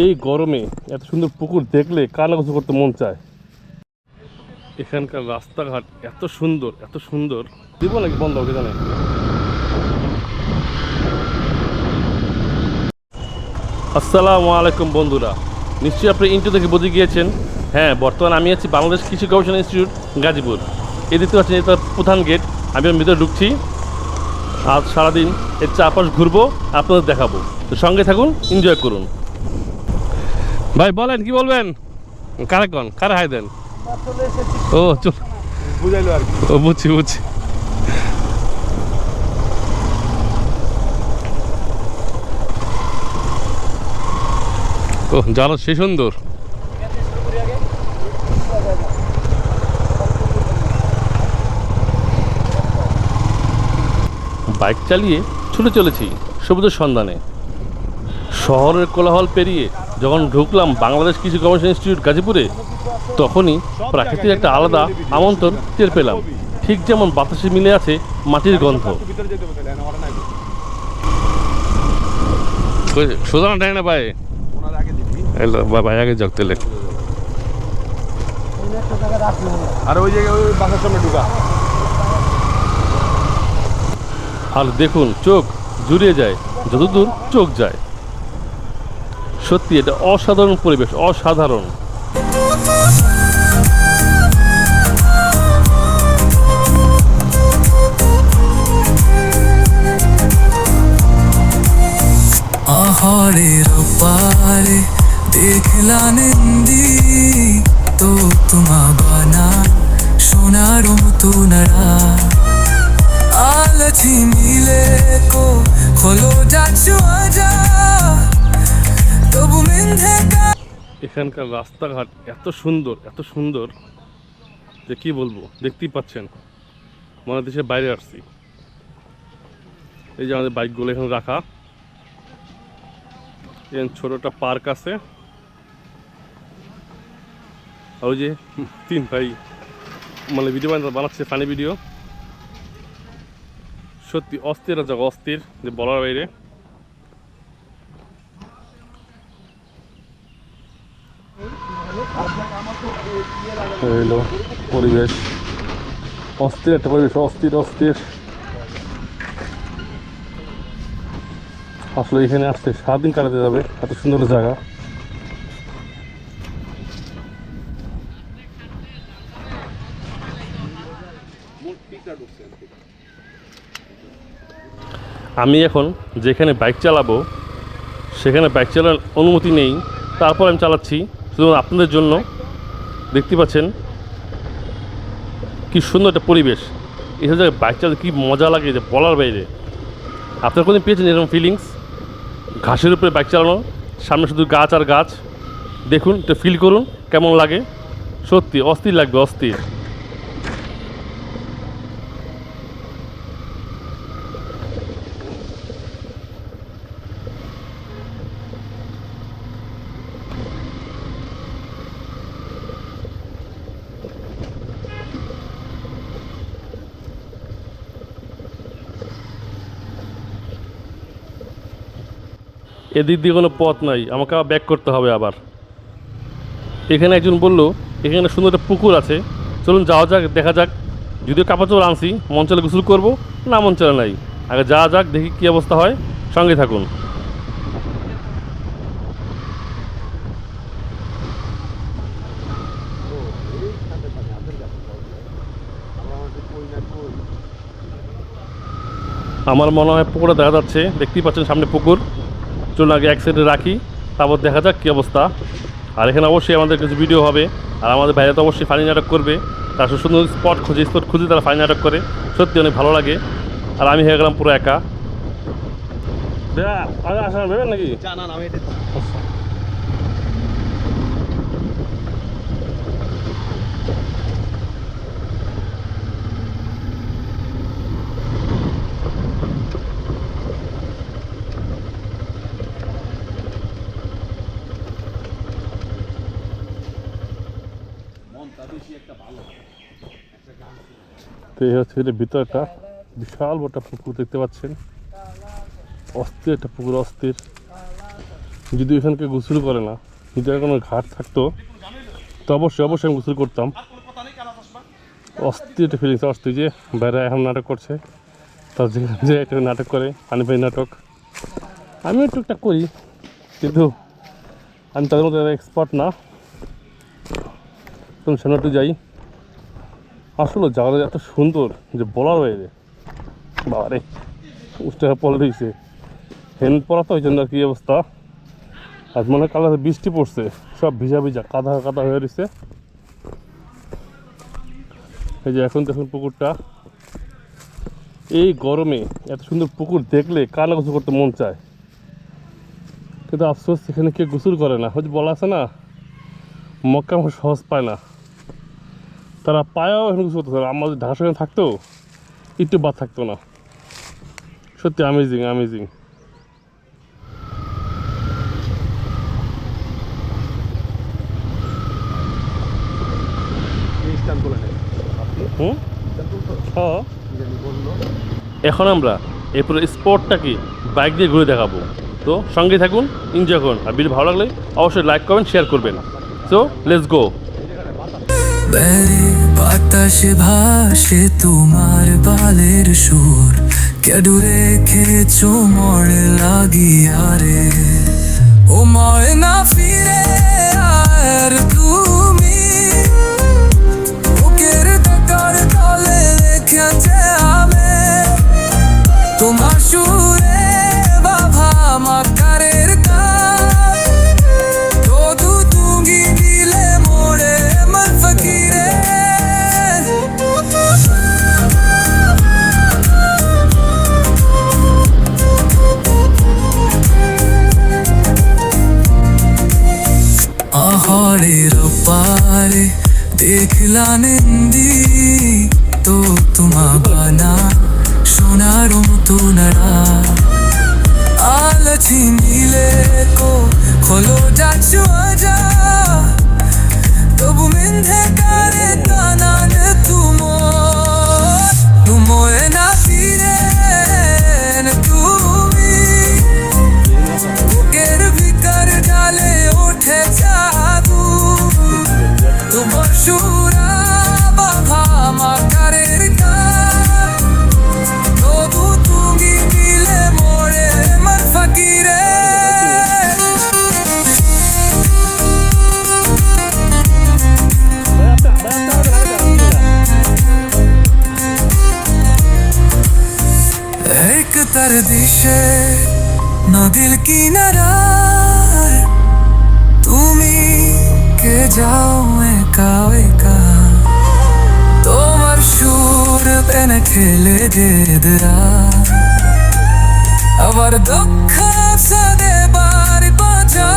এই গরমে এত সুন্দর পুকুর দেখলে কানা কিছু করতে মন চায়। এখানকার রাস্তাঘাট এত সুন্দর এত সুন্দর। দিব নাকি বন্ধ হবে জানে আসসালামু আলাইকুম বন্ধুরা। নিশ্চয়ই আপনি ইন্টু থেকে বুঝে গিয়েছেন। হ্যাঁ বর্তমানে আমি আছি বাংলাদেশ কৃষি গবেষণা ইনস্টিটিউট, গাজীপুর। এ দেখতে পাচ্ছেন, এটা প্রধান গেট। আমি ভিতরে ঢুকছি। আজ সারাদিন এর চারপাশ ঘুরবো, আপনাদের দেখাবো। তো সঙ্গে থাকুন, এনজয় করুন। ভাই বলেন কি বলবেন? কারে কন? কারে হাই দেন? ও চল বুঝাইলো আর ও বুঝছি বুঝছি। ও জানো সে সুন্দর। বাইক চালিয়ে ছুটে চলেছি সবুজের সন্ধানে। শহরের কোলাহল পেরিয়ে যখন ঢুকলাম বাংলাদেশ কৃষি গবেষণা ইনস্টিটিউট গাজীপুরে তখনই প্রাকৃতিক একটা আলাদা আমন্ত্রণ টের পেলাম। ঠিক যেমন বাতাসে মিলে আছে মাটির গন্ধ। না না ভাই? ওনার আগে ভাই তেলে আর ওই জায়গায় ওই বাসার সামনে ঢুকা। আর দেখুন চোখ জুড়িয়ে যায় যতদূর চোখ যায়। সত্যি, এটা অসাধারণ পরিবেশ, অসাধারণ। পারে দেখলা নিন্দি, তো তোমা বানা সোনার তুনারা আলছি মিলে কো, খোলো যাচ্ছ আজা এখানকার রাস্তাঘাট এত সুন্দর এত সুন্দর যে কি বলব, দেখতেই পাচ্ছেন। মনে দেশের বাইরে আসছি। এই যে আমাদের বাইকগুলো এখানে রাখা। এখানে ছোট একটা পার্ক আছে। ওই যে তিন ভাই মানে ভিডিও বানাচ্ছে ফানি ভিডিও সত্যি অস্থির জায়গা অস্থির, যে বলার বাইরে। হইল পরিবেশ। অস্থির একটা পরিবেশ, অস্থির অস্থির। আসলে এখানে আসতে সারাদিন কাটাতে যাবে, এত সুন্দর জায়গা। আমি এখন যেখানে বাইক চালাবো, সেখানে বাইক চালানোর অনুমতি নেই। তারপর আমি চালাচ্ছি, শুধু আপনাদের জন্য। দেখতে পাচ্ছেন কি সুন্দর একটা পরিবেশ। এসব জায়গায় বাইক চালাতে কী মজা লাগে যে বলার বাইরে। আপনার কোনো পেয়েছেন এরকম ফিলিংস ঘাসের উপরে বাইক চালানো, সামনে শুধু গাছ আর গাছ। দেখুন, এটা ফিল করুন, কেমন লাগে। সত্যি, অস্থির লাগবে, অস্থির। এদিক দিয়ে কোনো পথ নাই, আমাকে আবার ব্যাক করতে হবে আবার। এখানে একজন বলল, এখানে সুন্দর একটা পুকুর আছে, চলুন যাওয়া যাক, দেখা যাক। যদিও কাপড় চোপড় আনছি মঞ্চলে গোসল করব, না মঞ্চলে নাই। আগে যাওয়া যাক, দেখি কী অবস্থা হয়, সঙ্গে থাকুন। আমার মনে হয় পুকুরে দেখা যাচ্ছে, দেখতেই পাচ্ছেন সামনে পুকুর। চলুন আগে এক সাইডে রাখি, তারপর দেখা যাক কী অবস্থা। আর এখানে অবশ্যই আমাদের কিছু ভিডিও হবে, আর আমাদের বাইরে তো অবশ্যই ফানি নাটক করবে। তার সুন্দর স্পট খুঁজে স্পট খুঁজে তারা ফানি নাটক করে। সত্যি অনেক ভালো লাগে। আর আমি হয়ে গেলাম পুরো একা। আসা ভেবেন নাকি? তো এই হচ্ছে এটা ভিতরটা। বিশাল বড় পুকুর দেখতে পাচ্ছেন। অস্থির একটা পুকুর, অস্থির। যদি এখানকে গোসল করে না, যদি কোনো ঘাট থাকতো, তো অবশ্যই অবশ্যই আমি গোসল করতাম। অস্থির একটা ফিলিংস অস্থির যে বাইরে এখন নাটক করছে। তার যে একটা নাটক করে পানি নাটক। আমিও টুকটাক করি, কিন্তু আমি তাদের মধ্যে এক্সপার্ট না তুমি সামনে একটু যাই। আসলে জায়গাটা এত সুন্দর যে বলার বাইরে বাবা রে উষ্টা পড়ে রয়েছে। হেলমেট পরা তো ওই জন্য কি অবস্থা? আজ মনে হয় কাল বৃষ্টি পড়ছে। সব ভিজা ভিজা, কাদা কাদা হয়ে রয়েছে। এই যে এখন দেখুন পুকুরটা। এই গরমে এত সুন্দর পুকুর দেখলে কানা গোসল করতে মন চায়। কিন্তু আফসোস, এখানে কেউ গোসল করে না। হয়তো বলা আছে না মক্কা সহজ পায় না। তারা পায়াও এখন কিছু করতে পারে আমাদের ঢাকা শহরে থাকতো, একটু বাদ থাকতো না। সত্যি জানি বলল এখন আমরা এই পুরো স্পটটাকে বাইক দিয়ে ঘুরে দেখাবো। তো সঙ্গে থাকুন এনজয় করুন। আর ভিডিও ভালো লাগলে অবশ্যই লাইক করবেন শেয়ার করবেন। সো লেটস গো বাতাসে ভাসে তোমার বালের সুর। কেডু রেখেছো মরে লাগিয়া রে। ও ময়না ফিরে আর তুমি। বুকের টাকার তলে রেখেছে আমি তোমার সুরে দেখলা নিন্দি তো তোমা বানা সোনার মতো নারা আলছি নীলে কো খোলো যাচ্ছ আজা দিশে নদীর কিনারায় তুমি কে যাও একা একা? তোমার সুর পেনে খেলে দেদরা আবার দুঃখ সাদে বাড়ি বাজা